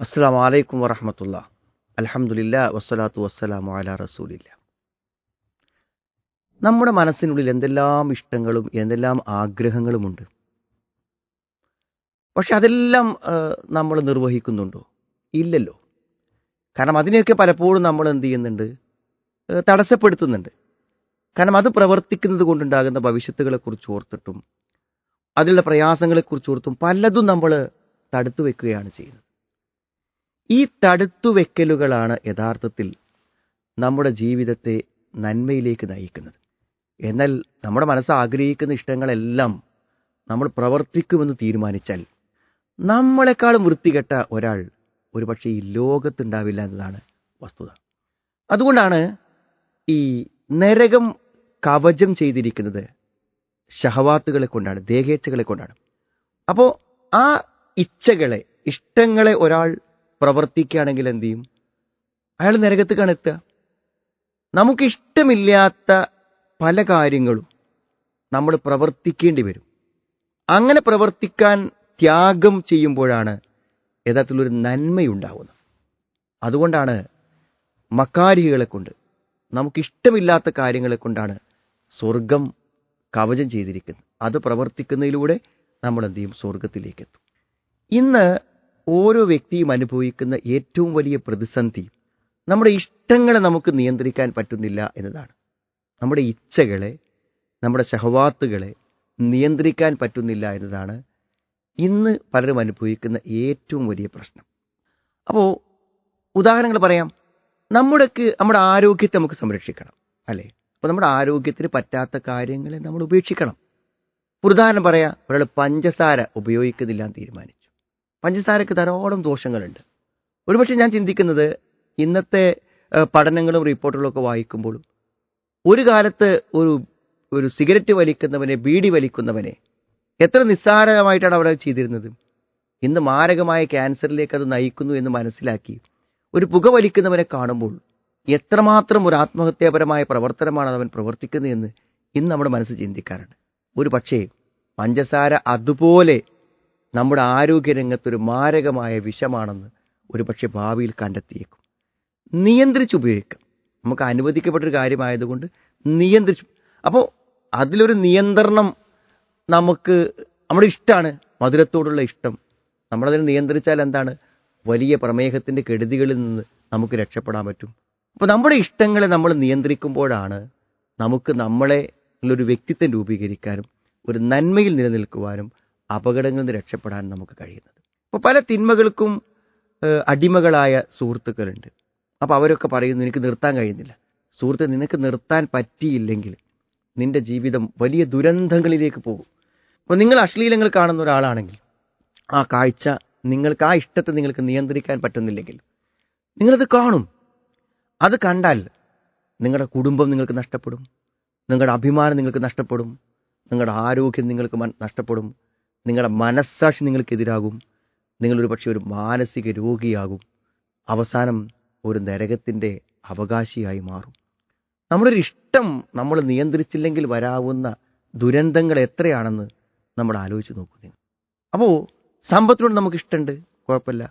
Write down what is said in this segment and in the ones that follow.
അസ്സാം വലൈക്കും വറഹമത്തുള്ള. അലഹമുല്ല വസ്സലാത്തു വസ്സലാമു അല റസൂലില്ല. നമ്മുടെ മനസ്സിനുള്ളിൽ എന്തെല്ലാം ഇഷ്ടങ്ങളും എന്തെല്ലാം ആഗ്രഹങ്ങളുമുണ്ട്. പക്ഷെ അതെല്ലാം നമ്മൾ നിർവഹിക്കുന്നുണ്ടോ? ഇല്ലല്ലോ. കാരണം അതിനെയൊക്കെ പലപ്പോഴും നമ്മൾ എന്ത് ചെയ്യുന്നുണ്ട്? തടസ്സപ്പെടുത്തുന്നുണ്ട്. കാരണം അത് പ്രവർത്തിക്കുന്നത് കൊണ്ടുണ്ടാകുന്ന ഭവിഷ്യത്തുകളെക്കുറിച്ച് ഓർത്തിട്ടും അതിലുള്ള പ്രയാസങ്ങളെക്കുറിച്ച് ഓർത്തും പലതും നമ്മൾ തടുത്തു വെക്കുകയാണ് ചെയ്യുന്നത്. ഈ തടുത്തുവെക്കലുകളാണ് യഥാർത്ഥത്തിൽ നമ്മുടെ ജീവിതത്തെ നന്മയിലേക്ക് നയിക്കുന്നത്. എന്നാൽ നമ്മുടെ മനസ്സ് ആഗ്രഹിക്കുന്ന ഇഷ്ടങ്ങളെല്ലാം നമ്മൾ പ്രവർത്തിക്കുമെന്ന് തീരുമാനിച്ചാൽ നമ്മളെക്കാളും വൃത്തികെട്ട ഒരാൾ ഒരുപക്ഷെ ഈ ലോകത്തുണ്ടാവില്ല എന്നതാണ് വസ്തുത. അതുകൊണ്ടാണ് ഈ നരകം കവചം ചെയ്തിരിക്കുന്നത് ഷഹവാത്തുകളെ കൊണ്ടാണ് ദേഹേച്ഛകളെ കൊണ്ടാണ്. അപ്പോൾ ആ ഇച്ഛകളെ ഇഷ്ടങ്ങളെ ഒരാൾ പ്രവർത്തിക്കുകയാണെങ്കിൽ എന്ത് ചെയ്യും അയാൾ നരകത്തേക്കാണ് എത്തുക. നമുക്കിഷ്ടമില്ലാത്ത പല കാര്യങ്ങളും നമ്മൾ പ്രവർത്തിക്കേണ്ടി വരും. അങ്ങനെ പ്രവർത്തിക്കാൻ ത്യാഗം ചെയ്യുമ്പോഴാണ് യഥാർത്ഥത്തിലൊരു നന്മയുണ്ടാവുന്നത്. അതുകൊണ്ടാണ് മക്കാരികളെ കൊണ്ട് നമുക്കിഷ്ടമില്ലാത്ത കാര്യങ്ങളെ കൊണ്ടാണ് സ്വർഗം കവചം ചെയ്തിരിക്കുന്നത്. അത് പ്രവർത്തിക്കുന്നതിലൂടെ നമ്മൾ എന്ത് ചെയ്യും സ്വർഗത്തിലേക്ക് എത്തും ഇന്ന് ഓരോ വ്യക്തിയും അനുഭവിക്കുന്ന ഏറ്റവും വലിയ പ്രതിസന്ധി നമ്മുടെ ഇഷ്ടങ്ങളെ നമുക്ക് നിയന്ത്രിക്കാൻ പറ്റുന്നില്ല എന്നതാണ്. നമ്മുടെ ഇച്ഛകളെ നമ്മുടെ ശഹവാത്തുകളെ നിയന്ത്രിക്കാൻ പറ്റുന്നില്ല എന്നതാണ് ഇന്ന് പലരും അനുഭവിക്കുന്ന ഏറ്റവും വലിയ പ്രശ്നം. അപ്പോൾ ഉദാഹരണങ്ങൾ പറയാം. നമ്മുടെക്ക് നമ്മുടെ ആരോഗ്യത്തെ നമുക്ക് സംരക്ഷിക്കണം അല്ലേ? അപ്പോൾ നമ്മുടെ ആരോഗ്യത്തിന് പറ്റാത്ത കാര്യങ്ങളെ നമ്മൾ ഉപേക്ഷിക്കണം. ഉദാഹരണം പറയാം. ഒരാൾ പഞ്ചസാര ഉപയോഗിക്കുന്നില്ല എന്ന് തീരുമാനിച്ചു. പഞ്ചസാരക്ക് ധാരാളം ദോഷങ്ങളുണ്ട്. ഒരുപക്ഷെ ഞാൻ ചിന്തിക്കുന്നത് ഇന്നത്തെ പഠനങ്ങളും റിപ്പോർട്ടുകളൊക്കെ വായിക്കുമ്പോഴും ഒരു കാലത്ത് ഒരു ഒരു സിഗരറ്റ് വലിക്കുന്നവനെ ബീഡി വലിക്കുന്നവനെ എത്ര നിസ്സാരമായിട്ടാണ് അവിടെ ചെയ്തിരുന്നത്. ഇന്ന് മാരകമായ ക്യാൻസറിലേക്ക് അത് നയിക്കുന്നു എന്ന് മനസ്സിലാക്കി ഒരു പുക വലിക്കുന്നവനെ കാണുമ്പോൾ എത്രമാത്രം ഒരു ആത്മഹത്യാപരമായ പ്രവർത്തനമാണ് അവൻ പ്രവർത്തിക്കുന്നതെന്ന് ഇന്ന് നമ്മുടെ മനസ്സ് ചിന്തിക്കാറുണ്ട്. ഒരു പക്ഷേ പഞ്ചസാര അതുപോലെ നമ്മുടെ ആരോഗ്യരംഗത്തൊരു മാരകമായ വിഷമാണെന്ന് ഒരു പക്ഷേ ഭാവിയിൽ കണ്ടെത്തിയേക്കും. നിയന്ത്രിച്ച് ഉപയോഗിക്കാം. നമുക്ക് അനുവദിക്കപ്പെട്ടൊരു കാര്യമായതുകൊണ്ട് നിയന്ത്രിച്ചു. അപ്പോൾ അതിലൊരു നിയന്ത്രണം നമുക്ക് നമ്മുടെ ഇഷ്ടമാണ് മധുരത്തോടുള്ള ഇഷ്ടം. നമ്മളതിനെ നിയന്ത്രിച്ചാൽ എന്താണ്? വലിയ പ്രമേഹത്തിന്റെ കെടുതികളിൽ നിന്ന് നമുക്ക് രക്ഷപ്പെടാൻ പറ്റും. അപ്പോൾ നമ്മുടെ ഇഷ്ടങ്ങളെ നമ്മൾ നിയന്ത്രിക്കുമ്പോഴാണ് നമുക്ക് നമ്മളെ ഒരു വ്യക്തിത്വം രൂപീകരിക്കാനും ഒരു നന്മയിൽ നിലനിൽക്കുവാനും അപകടങ്ങളിൽ നിന്ന് രക്ഷപ്പെടാൻ നമുക്ക് കഴിയുന്നത്. അപ്പോൾ പല തിന്മകൾക്കും അടിമകളായ സുഹൃത്തുക്കളുണ്ട്. അപ്പോൾ അവരൊക്കെ പറയുന്നു എനിക്ക് നിർത്താൻ കഴിയുന്നില്ല. സുഹൃത്ത് നിനക്ക് നിർത്താൻ പറ്റിയില്ലെങ്കിൽ നിന്റെ ജീവിതം വലിയ ദുരന്തങ്ങളിലേക്ക് പോകും. അപ്പോൾ നിങ്ങൾ അശ്ലീലങ്ങൾ കാണുന്ന ഒരാളാണെങ്കിൽ ആ കാഴ്ച നിങ്ങൾക്ക് ആ ഇഷ്ടത്തെ നിങ്ങൾക്ക് നിയന്ത്രിക്കാൻ പറ്റുന്നില്ലെങ്കിൽ നിങ്ങളത് കാണും. അത് കണ്ടാൽ നിങ്ങളുടെ കുടുംബം നിങ്ങൾക്ക് നഷ്ടപ്പെടും. നിങ്ങളുടെ അഭിമാനം നിങ്ങൾക്ക് നഷ്ടപ്പെടും. നിങ്ങളുടെ ആരോഗ്യം നിങ്ങൾക്ക് നഷ്ടപ്പെടും. നിങ്ങളുടെ മനസ്സാക്ഷി നിങ്ങൾക്കെതിരാകും. നിങ്ങളൊരു പക്ഷേ ഒരു മാനസിക രോഗിയാകും. അവസാനം ഒരു നരകത്തിന്റെ അവകാശിയായി മാറും. നമ്മുടെ ഒരു ഇഷ്ടം നമ്മൾ നിയന്ത്രിച്ചില്ലെങ്കിൽ വരാവുന്ന ദുരന്തങ്ങൾ എത്രയാണെന്ന് നമ്മൾ ആലോചിച്ച് നോക്കുന്നു അപ്പോൾ സമ്പത്തിനോട് നമുക്ക് ഇഷ്ടമുണ്ട് കുഴപ്പമില്ല.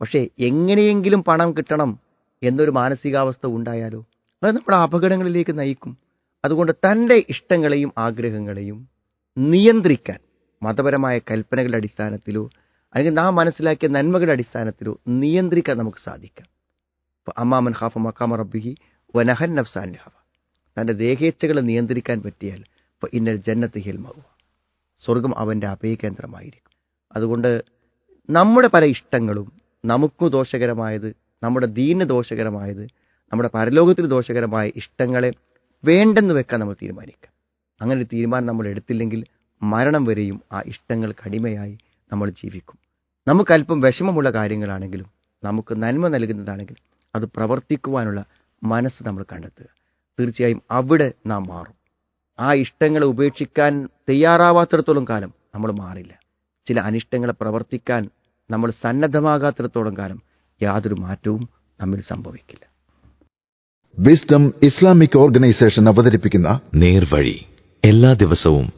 പക്ഷേ എങ്ങനെയെങ്കിലും പണം കിട്ടണം എന്നൊരു മാനസികാവസ്ഥ ഉണ്ടായാലോ? അത് നമ്മുടെ അപകടങ്ങളിലേക്ക് നയിക്കും. അതുകൊണ്ട് തന്റെ ഇഷ്ടങ്ങളെയും ആഗ്രഹങ്ങളെയും നിയന്ത്രിക്കാൻ മതപരമായ കൽപ്പനകളുടെ അടിസ്ഥാനത്തിലോ അല്ലെങ്കിൽ നാം മനസ്സിലാക്കിയ നന്മകളുടെ അടിസ്ഥാനത്തിലോ നിയന്ത്രിക്കാൻ നമുക്ക് സാധിക്കാം. ഇപ്പോൾ അമ്മാമൻ ഹാഫ മക്കാമ റബ്ബിഹി വനഹൻ നഫ്സാൻ ഹവ തന്റെ ദേഹേച്ഛകളെ നിയന്ത്രിക്കാൻ പറ്റിയാൽ ഇപ്പോൾ ഇന്നൽ ജന്നത്ത് ഹിൽമാവുക സ്വർഗം അവന്റെ അഭയകേന്ദ്രമായിരിക്കും. അതുകൊണ്ട് നമ്മുടെ പല ഇഷ്ടങ്ങളും നമുക്ക് ദോഷകരമായത് നമ്മുടെ ദീന ദോഷകരമായത് നമ്മുടെ പരലോകത്തിന് ദോഷകരമായ ഇഷ്ടങ്ങളെ വേണ്ടെന്ന് വെക്കാൻ നമ്മൾ തീരുമാനിക്കാം. അങ്ങനെ ഒരു തീരുമാനം നമ്മൾ എടുത്തില്ലെങ്കിൽ മരണം വരെയും ആ ഇഷ്ടങ്ങൾ കടിമയായി നമ്മൾ ജീവിക്കും. നമുക്കല്പം വിഷമമുള്ള കാര്യങ്ങളാണെങ്കിലും നമുക്ക് നന്മ നൽകുന്നതാണെങ്കിലും അത് പ്രവർത്തിക്കുവാനുള്ള മനസ്സ് നമ്മൾ കണ്ടെത്തുക. തീർച്ചയായും അവിടെ നാം മാറും. ആ ഇഷ്ടങ്ങളെ ഉപേക്ഷിക്കാൻ തയ്യാറാവാത്തിടത്തോളം കാലം നമ്മൾ മാറില്ല. ചില അനിഷ്ടങ്ങളെ പ്രവർത്തിക്കാൻ നമ്മൾ സന്നദ്ധമാകാത്തിടത്തോളം കാലം യാതൊരു മാറ്റവും നമ്മിൽ സംഭവിക്കില്ല. വിസ്ഡം ഇസ്ലാമിക് ഓർഗനൈസേഷൻ അവതരിപ്പിക്കുന്ന നേർവഴി എല്ലാ ദിവസവും